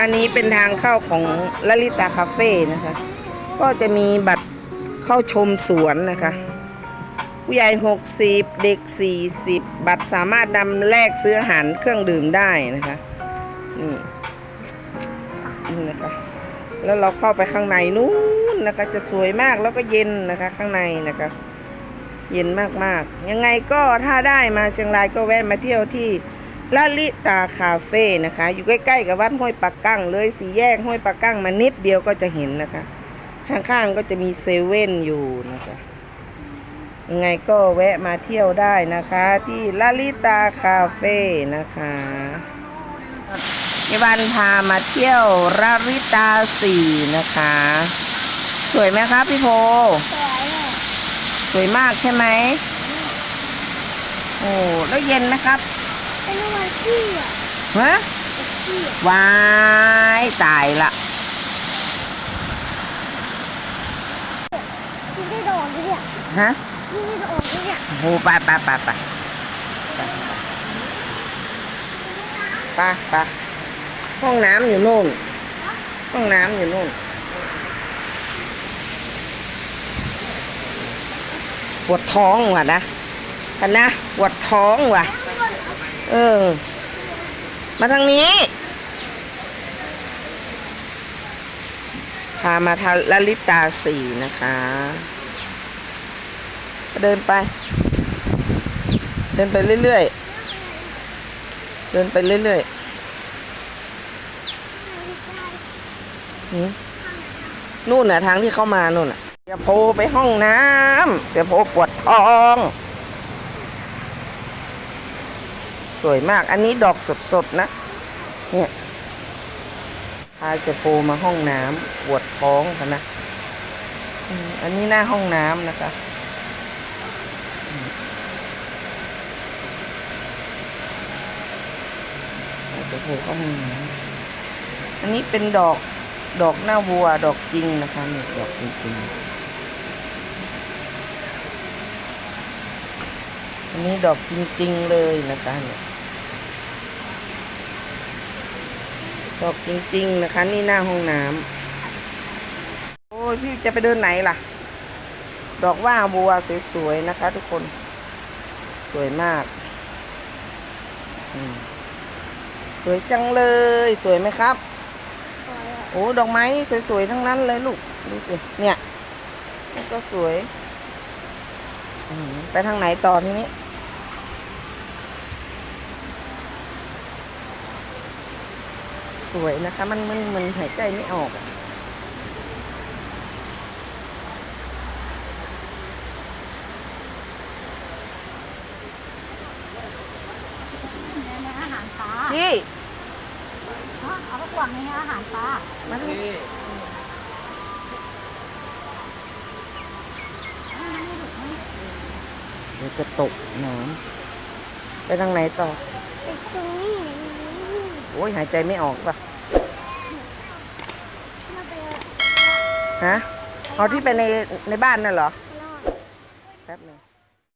อันนี้เป็นทางเข้าของลลิตาคาเฟ่นะคะ ก็จะมีบัตรเข้าชมสวนนะคะ ผู้ใหญ่ 60 เด็ก 40 บัตรสามารถนำแลกซื้ออาหารเครื่องดื่มได้นะคะนี่นี่นะคะ แล้วเราเข้าไปข้างในนู้นนะคะ จะสวยมากแล้วก็เย็นนะคะข้างในนะคะ เย็นมากๆ ยังไงก็ถ้าได้มาเชียงรายก็แวะมาเที่ยวที่ ละลิตาคาเฟ่นะคะ อยู่ใกล้ๆกับวัดห้วยปักกั้งเลยสี่แยกห้วยปักกั้งมานิดเดียวก็จะเห็นนะคะ ข้างๆก็จะมีเซเว่นอยู่นะคะยังไงก็แวะมาเที่ยวได้นะคะ ที่ลาลิตาคาเฟ่นะคะยายวันพามาเที่ยวลาลิตาสี่นะคะ สวยไหมครับพี่โพสวยอะสวยมากใช่ไหมโอ้แล้วเย็นไหมครับ เป็นวันที่อะฮะที่อะวายตายละที่ได้โดนด้วยเนี่ยฮะที่ได้โดนด้วยเนี่ยโอ้ไปไปไปไปไปไปห้องน้ำอยู่นู่น ห้องน้ำอยู่นู่น ปวดท้องว่ะนะกันนะ ปวดท้องว่ะ เออ มาทางนี้ พามาทางลลิตาสี่นะคะ เดินไป เดินไปเรื่อยๆ เดินไปเรื่อยๆนู่นน่ะทางที่เข้ามานู่นน่ะเสียโพไปห้องน้ำเสียโพปวดท้อง สวยมาก อันนี้ดอกสดๆนะ เนี่ยพาเสียโพมาห้องน้ำปวดท้องนะอันนี้หน้าห้องน้ำนะคะโอ้โหก็มีอันนี้เป็นดอกดอกหน้าวัว ดอกจริงนะคะนี่ดอกจริงๆอันนี้ดอกจริงๆเลยนะคะเนี่ย ดอกจริง ๆ นะคะ นี่หน้าห้องน้ำโอ้ยพี่จะไปเดินไหนล่ะ ดอกว่าบัวสวยๆนะคะ ทุกคน สวยมากอืมสวยจังเลย สวยไหมครับสวยอะโอ้ดอกไม้นี่สวยๆทั้งนั้นเลยลูกดูสิเนี่ยนี่ก็สวยอืมไปทางไหนต่อทีนี้ สวยนะคะ มันมันมันหายใจไม่ออกอะในอาหารปลาพี่เอาไปกวางในอาหารปลามาทางนี้เดี๋ยวจะตกน้ำไปทางไหนต่อ ไปตรงนี้ โอ้ยหายใจไม่ออกป่ะมาไปฮะเอาที่ไปในในบ้านน่ะเหรอรอดแป๊บหนึง